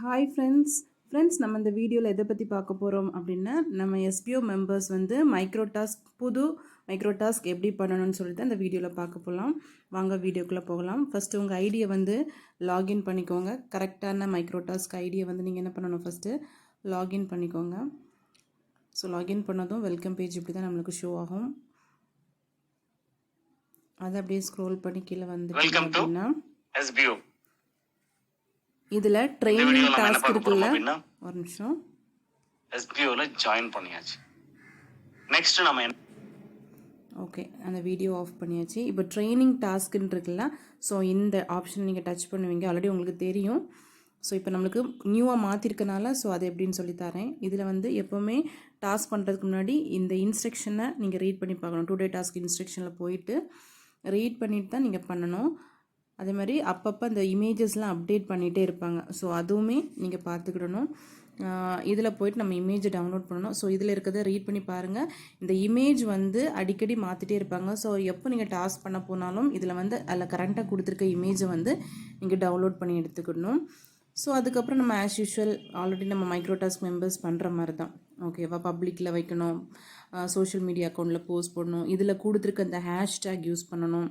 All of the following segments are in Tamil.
ஹாய் ஃப்ரெண்ட்ஸ் ஃப்ரெண்ட்ஸ் நம்ம இந்த வீடியோவில் எதை பற்றி பார்க்க போகிறோம் அப்படின்னா நம்ம எஸ்பிஓ மெம்பர்ஸ் வந்து மைக்ரோ டாஸ்க் புது மைக்ரோ டாஸ்க் எப்படி பண்ணணும்னு சொல்லிட்டு அந்த வீடியோவில் பார்க்க போகலாம் வாங்க வீடியோக்குள்ளே போகலாம். ஃபஸ்ட்டு உங்கள் ஐடியை வந்து லாகின் பண்ணிக்கோங்க. கரெக்டான மைக்ரோ டாஸ்க் ஐடியை வந்து நீங்கள் என்ன பண்ணணும் ஃபஸ்ட்டு லாகின் பண்ணிக்கோங்க. ஸோ லாகின் பண்ணதும் வெல்கம் பேஜ் இப்படி தான் நம்மளுக்கு ஷோ ஆகும். அதை அப்படியே ஸ்க்ரோல் பண்ணி கீழே வந்து அப்படின்னா. இதில் ட்ரைனிங் டாஸ்க் இருக்குல்ல? ஒரு நிமிஷம். SBO ல ஜாயின் பண்ணியாச்சு. நெக்ஸ்ட் நம்ம என்ன ஓகே அந்த வீடியோ ஆஃப் பண்ணியாச்சு. இப்போ ட்ரைனிங் டாஸ்க்குன்னு இருக்குல்ல ஸோ இந்த ஆப்ஷன் நீங்கள் டச் பண்ணுவீங்க. ஆல்ரெடி உங்களுக்கு தெரியும். ஸோ இப்போ நம்மளுக்கு நியூவாக மாற்றிருக்கனால ஸோ அது எப்படின்னு சொல்லி தரேன். இதில் வந்து எப்போவுமே டாஸ்க் பண்ணுறதுக்கு முன்னாடி இந்த இன்ஸ்ட்ரக்ஷனை நீங்கள் ரீட் பண்ணி பார்க்கணும். டூ டே டாஸ்க் இன்ஸ்ட்ரக்ஷனில் போயிட்டு ரீட் பண்ணிட்டு தான் நீங்கள் பண்ணணும். அதே மாதிரி அப்பப்போ அந்த இமேஜஸ்லாம் அப்டேட் பண்ணிகிட்டே இருப்பாங்க. ஸோ அதுவுமே நீங்கள் பார்த்துக்கிடணும். இதில் போயிட்டு நம்ம இமேஜை டவுன்லோட் பண்ணணும். ஸோ இதில் இருக்கிறத ரீட் பண்ணி பாருங்கள் இந்த இமேஜ் வந்து அடிக்கடி மாற்றிட்டே இருப்பாங்க. ஸோ எப்போ நீங்கள் டாஸ்க் பண்ண போனாலும் இதில் வந்து அதில் கரண்ட்டாக கொடுத்துருக்க இமேஜை வந்து நீங்கள் டவுன்லோட் பண்ணி எடுத்துக்கிடணும். ஸோ அதுக்கப்புறம் நம்ம ஆஸ் யூஷுவல் ஆல்ரெடி நம்ம மைக்ரோ டாஸ்க் மெம்பர்ஸ் பண்ணுற மாதிரி தான் ஓகேவா பப்ளிக்கில் வைக்கணும். சோஷியல் மீடியா அக்கௌண்ட்டில் போஸ்ட் பண்ணணும். இதில் கொடுத்துருக்க இந்த ஹேஷ்டேக் யூஸ் பண்ணணும்.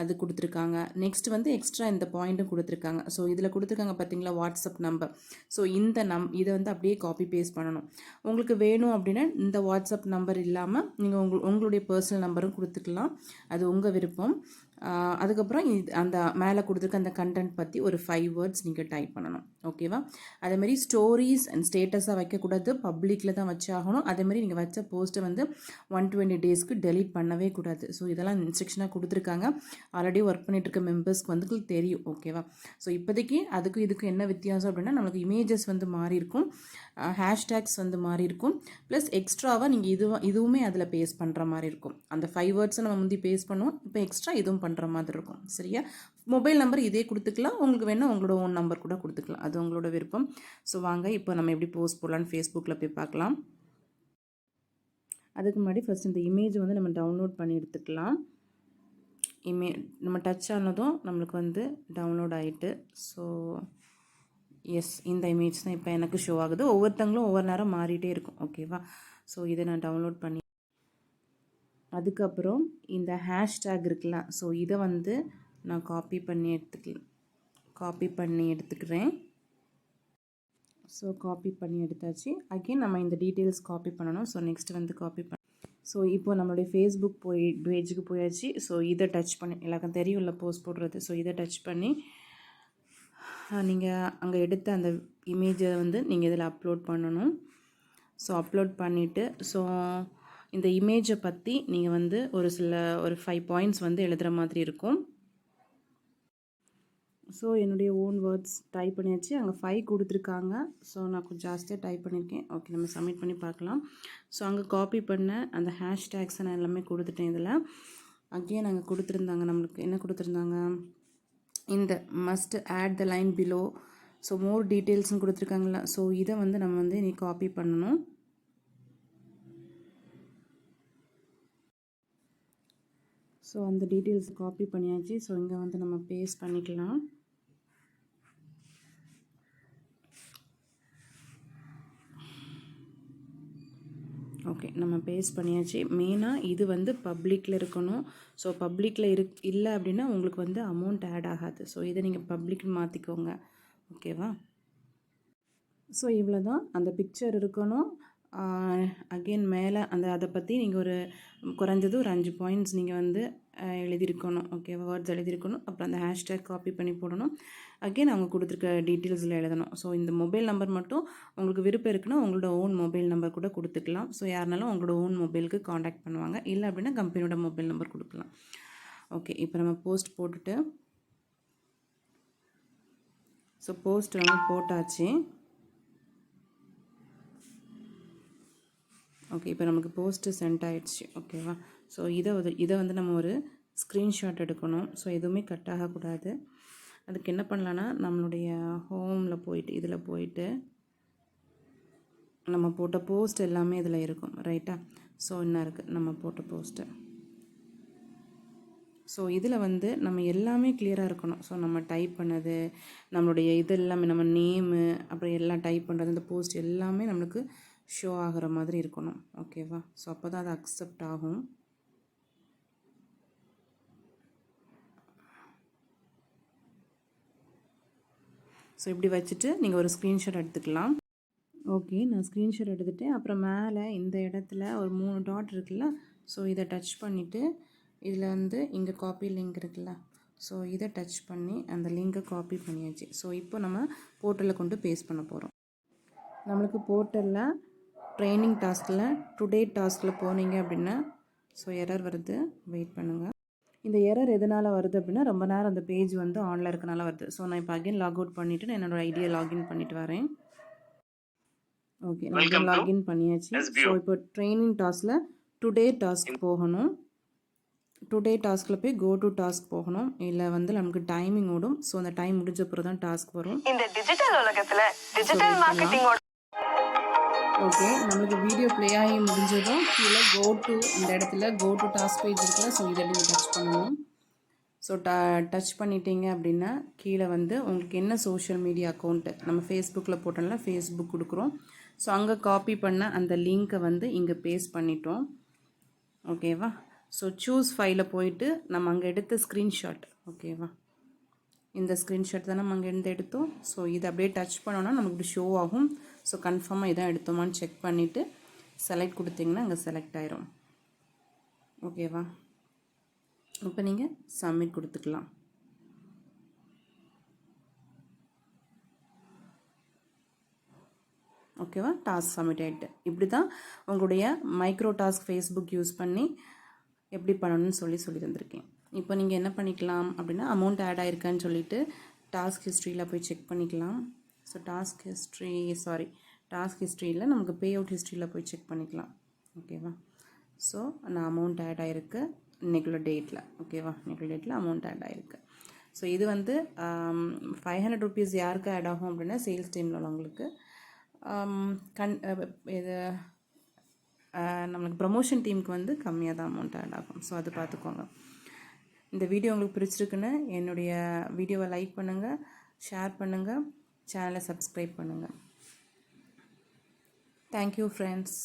அது கொடுத்துருக்காங்க. நெக்ஸ்ட் வந்து எக்ஸ்ட்ரா இந்த பாயிண்ட்டும் கொடுத்துருக்காங்க. ஸோ இதில் கொடுத்துருக்காங்க பார்த்தீங்களா வாட்ஸ்அப் நம்பர் ஸோ இந்த நம் இதை வந்து அப்படியே காப்பி பேஸ்ட் பண்ணணும். உங்களுக்கு வேணும் அப்படின்னா இந்த வாட்ஸ்அப் நம்பர் இல்லாமல் நீங்கள் உங்கள் உங்களுடைய பர்சனல் நம்பரும் கொடுத்துக்கலாம். அது உங்கள் விருப்பம். அதுக்கப்புறம் அந்த மேலே கொடுத்துருக்க அந்த கண்டென்ட் பற்றி ஒரு ஃபைவ் வேர்ட்ஸ் நீங்கள் டைப் பண்ணணும். ஓகேவா அதேமாதிரி ஸ்டோரிஸ் அண்ட் ஸ்டேட்டஸாக வைக்கக்கூடாது. பப்ளிக்கில் தான் வச்சாகணும் அதேமாதிரி நீங்கள் வச்ச போஸ்ட்டை வந்து ஒன் டுவெண்ட்டி டேஸ்க்கு டெலீட் பண்ணவே கூடாது. ஸோ இதெல்லாம் இன்ஸ்ட்ரக்ஷனாக கொடுத்துருக்காங்க. ஆல்ரெடி ஒர்க் பண்ணிட்டு இருக்க மெம்பர்ஸ்க்கு வந்து தெரியும் ஓகேவா ஸோ இப்போதைக்கு அதுக்கும் இதுக்கும் என்ன வித்தியாசம் அப்படின்னா நம்மளுக்கு இமேஜஸ் வந்து மாறி இருக்கும் ஹேஷ்டேக்ஸ் வந்து மாறி இருக்கும் ப்ளஸ் எக்ஸ்ட்ராவாக நீங்கள் இதுவும் இதுவுமே அதில் பேஸ் பண்ணுற மாதிரி இருக்கும். அந்த ஃபைவ் வேர்ட்ஸை நம்ம முந்தி பேஸ் பண்ணுவோம் இப்போ எக்ஸ்ட்ரா இதுவும் பண்ணுற மாதிரி இருக்கும் சரியா? மொபைல் நம்பர் இதே கொடுத்துக்கலாம் உங்களுக்கு வேணால் உங்களோட ஓன் நம்பர் கூட கொடுத்துக்கலாம். அது உங்களோட விருப்பம். ஸோ வாங்க இப்போ நம்ம எப்படி போஸ்ட் போடலான்னு ஃபேஸ்புக்கில் போய் பார்க்கலாம். அதுக்கு முன்னாடி ஃபஸ்ட் இந்த இமேஜ் வந்து நம்ம டவுன்லோட் பண்ணி எடுத்துக்கலாம். இமே நம்ம டச் ஆனதும் நம்மளுக்கு வந்து டவுன்லோட் ஆகிட்டு ஸோ எஸ் இந்த இமேஜ் தான் இப்போ எனக்கு ஷோ ஆகுது. ஒவ்வொருத்தங்களும் ஒவ்வொரு நேரம் மாறிட்டே இருக்கும் ஓகேவா ஸோ இதை நான் டவுன்லோட் பண்ணி அதுக்கப்புறம் இந்த ஹேஷ்டேக் இருக்குல்ல ஸோ இதை வந்து நான் காப்பி பண்ணி எடுத்துக்கலாம் காப்பி பண்ணி எடுத்துக்கிறேன். ஸோ காப்பி பண்ணி எடுத்தாச்சு. அகெயின் நம்ம இந்த டீட்டெயில்ஸ் காப்பி பண்ணணும். ஸோ நெக்ஸ்ட் வந்து காப்பி பண்ண ஸோ இப்போ நம்மளுடைய ஃபேஸ்புக் போய் பேஜுக்கு போயாச்சு. ஸோ இதை டச் பண்ணி எல்லாருக்கும் தெரியும்ல போஸ்ட் போடுறது. ஸோ இதை டச் பண்ணி நீங்கள் அங்கே எடுத்த அந்த இமேஜை வந்து நீங்கள் இதில் அப்லோட் பண்ணணும். ஸோ அப்லோட் பண்ணிவிட்டு ஸோ இந்த இமேஜை பற்றி நீங்கள் வந்து ஒரு சில ஒரு ஃபைவ் பாயிண்ட்ஸ் வந்து எழுதுகிற மாதிரி இருக்கும். ஸோ என்னுடைய ஓன் வேர்ட்ஸ் டைப் பண்ணியாச்சு. அங்கே ஃபைவ் கொடுத்துருக்காங்க. ஸோ நான் கொஞ்சம் ஜாஸ்தியாக டைப் பண்ணியிருக்கேன் ஓகே நம்ம சப்மிட் பண்ணி பார்க்கலாம். ஸோ அங்கே காப்பி பண்ண அந்த ஹேஷ்டேக்ஸை நான் எல்லாமே கொடுத்துட்டேன் இதில். அங்கேயே நாங்கள் கொடுத்துருந்தாங்க நம்மளுக்கு. என்ன கொடுத்துருந்தாங்க? இந்த must add the line below so more டீட்டெயில்ஸும் கொடுத்துருக்காங்களா ஸோ இதை வந்து நம்ம வந்து நீ காப்பி பண்ணணும். ஸோ அந்த டீட்டெயில்ஸ் காப்பி பண்ணியாச்சு. ஸோ இங்கே வந்து நம்ம பேஸ்ட் பண்ணிக்கலாம். ஓகே நம்ம பேஸ்ட் பண்ணியாச்சு. மெயினாக இது வந்து பப்ளிக்கில் இருக்கணும். ஸோ பப்ளிக்கில் இரு இல்லை அப்படின்னா உங்களுக்கு வந்து அமௌண்ட் ஆட் ஆகாது. ஸோ இதை நீங்கள் பப்ளிக் மாற்றிக்கோங்க ஓகேவா ஸோ இவ்வளோ தான் அந்த பிக்சர் இருக்கணும். அகெயின் மேலே அந்த அதை பற்றி நீங்கள் ஒரு குறைஞ்சது ஒரு அஞ்சு பாயிண்ட்ஸ் நீங்கள் வந்து எழுதியிருக்கணும். ஓகேவா வேர்ட்ஸ் எழுதியிருக்கணும். அப்புறம் அந்த ஹேஷ்டேக் காப்பி பண்ணி போடணும். அகெயின் அவங்க கொடுத்துருக்க டீட்டெயில்ஸில் எழுதணும். ஸோ இந்த மொபைல் நம்பர் மட்டும் உங்களுக்கு விருப்பம் இருக்குன்னா உங்களோட ஓன் மொபைல் நம்பர் கூட கொடுத்துக்கலாம். ஸோ யாருனாலும் உங்களோட ஓன் மொபைலுக்கு காண்டாக்ட் பண்ணுவாங்க. இல்லை அப்படின்னா கம்பெனியோட மொபைல் நம்பர் கொடுக்கலாம். ஓகே இப்போ நம்ம போஸ்ட் போட்டுட்டு ஸோ போஸ்ட் வந்து போட்டாச்சு. ஓகே இப்போ நமக்கு போஸ்ட்டு சென்ட் ஆகிடுச்சு ஓகேவா ஸோ இதை வந்து இதை வந்து நம்ம ஒரு ஸ்க்ரீன்ஷாட் எடுக்கணும். ஸோ எதுவுமே கட் ஆகக்கூடாது. அதுக்கு என்ன பண்ணலான்னா நம்மளுடைய ஹோமில் போயிட்டு இதில் போயிட்டு நம்ம போட்ட போஸ்ட் எல்லாமே இதில் இருக்கும். ரைட்டா ஸோ என்ன இருக்குது நம்ம போட்ட போஸ்ட்டு ஸோ இதில் வந்து நம்ம எல்லாமே கிளியராக இருக்கணும். ஸோ நம்ம டைப் பண்ணது நம்மளுடைய இது எல்லாமே நம்ம நேமு அப்புறம் எல்லாம் டைப் பண்ணுறது இந்த போஸ்ட் எல்லாமே நம்மளுக்கு ஷோ ஆகிற மாதிரி இருக்கணும். ஓகேவா ஸோ அப்போ தான் அது அக்செப்ட் ஆகும். ஸோ இப்படி வச்சுட்டு நீங்கள் ஒரு ஸ்க்ரீன்ஷாட் எடுத்துக்கலாம். ஓகே நான் ஸ்க்ரீன்ஷாட் எடுத்துகிட்டு அப்புறம் மேலே இந்த இடத்துல ஒரு மூணு டாட் இருக்குல்ல? ஸோ இதை டச் பண்ணிவிட்டு இதில் வந்து இங்கே காப்பி லிங்க் இருக்குல்ல? ஸோ இதை டச் பண்ணி அந்த லிங்கை காப்பி பண்ணியாச்சு. ஸோ இப்போ நம்ம போர்ட்டலில் கொண்டு பேஸ்ட் பண்ண போகிறோம் நம்மளுக்கு போர்ட்டலில் ட்ரைனிங் டாஸ்கில் டுடே டாஸ்கில் போனீங்க அப்படின்னா ஸோ எரர் வருது. வெயிட் பண்ணுங்கள் இந்த எரர் எதனால் வருது அப்படின்னா ரொம்ப நேரம் அந்த பேஜ் வந்து ஆனில் இருக்கனால வருது. ஸோ நான் இப்போ அகைன் லாக் அவுட் பண்ணிவிட்டு நான் என்னோடய ஐடியா லாகின் பண்ணிட்டு வரேன். ஓகே நான் லாகின் பண்ணியாச்சு. ஸோ இப்போ ட்ரைனிங் டாஸ்கில் டுடே டாஸ்க் போகணும். டுடே டாஸ்கில் போய் கோ டு டாஸ்க் போகணும். இல்லை வந்து நமக்கு டைமிங் ஓடும். ஸோ அந்த டைம் முடிஞ்ச பிறகு தான் டாஸ்க் வரும். இந்த டிஜிட்டல் உலகத்துல டிஜிட்டல் மார்க்கெட்டிங்கோட ஓகே நம்மளுக்கு வீடியோ ப்ளே ஆகி முடிஞ்சதும் கீழே கோ டு இந்த இடத்துல கோ டு டாஸ்க் பேஜ் இருக்குல்ல ஸோ இதை நீங்கள் டச் பண்ணணும். ஸோ ட டச் பண்ணிட்டீங்க அப்படின்னா கீழே வந்து உங்களுக்கு என்ன சோஷியல் மீடியா அக்கௌண்ட்டு நம்ம ஃபேஸ்புக்கில் போட்டோம்ல ஃபேஸ்புக் கொடுக்குறோம். ஸோ அங்கே காப்பி பண்ண அந்த லிங்க்கை வந்து இங்கே பேஸ்ட் பண்ணிட்டோம். ஓகேவா ஸோ சூஸ் ஃபைல போயிட்டு நம்ம அங்கே எடுத்த ஸ்க்ரீன்ஷாட் ஓகேவா இந்த ஸ்க்ரீன்ஷாட் தான் நம்ம அங்கேருந்து எடுத்தோம். ஸோ இதை அப்படியே டச் பண்ணோன்னா நமக்கு இப்படி ஷோ ஆகும். ஸோ கன்ஃபார்மாக இதான் எடுத்தோமான்னு செக் பண்ணிவிட்டு செலக்ட் கொடுத்தீங்கன்னா அங்கே செலக்ட் ஆயிரும். ஓகேவா இப்போ நீங்கள் சப்மிட் கொடுத்துக்கலாம். ஓகேவா டாஸ்க் சப்மிட் ஆகிட்டு இப்படி தான் உங்களுடைய மைக்ரோ டாஸ்க் ஃபேஸ்புக் யூஸ் பண்ணி எப்படி பண்ணணும்னு சொல்லி சொல்லி தந்திருக்கேன். இப்போ நீங்கள் என்ன பண்ணிக்கலாம் அப்படின்னா அமௌண்ட் ஆட் ஆயிருக்கான்னு சொல்லிட்டு டாஸ்க் ஹிஸ்ட்ரியில் போய் செக் பண்ணிக்கலாம். So task history sorry task ஹிஸ்ட்ரியில் நமக்கு பே அவுட் ஹிஸ்ட்ரியில் போய் செக் பண்ணிக்கலாம். ஓகேவா ஸோ அந்த அமௌண்ட் ஆட் ஆகிருக்கு இன்றைக்குள்ள டேட்டில் ஓகேவா இன்றைக்குள்ள டேட்டில் அமௌண்ட் ஆட் ஆகிருக்கு ஸோ இது வந்து ஃபைவ் ஹண்ட்ரட் ருபீஸ் யாருக்கு ஆட் ஆகும் அப்படின்னா சேல்ஸ் டீமில் உள்ளவங்களுக்கு. Um, கண் இது நம்மளுக்கு ப்ரமோஷன் டீமுக்கு வந்து கம்மியாக தான் அமௌண்ட் ஆட் ஆகும். ஸோ அது பார்த்துக்கோங்க இந்த வீடியோ உங்களுக்கு பிடிச்சிருக்குன்னு என்னுடைய வீடியோவை லைக் பண்ணுங்கள் ஷேர் பண்ணுங்கள் சேனலை சப்ஸ்கிரைப் பண்ணுங்கள் தேங்க்யூ ஃப்ரெண்ட்ஸ்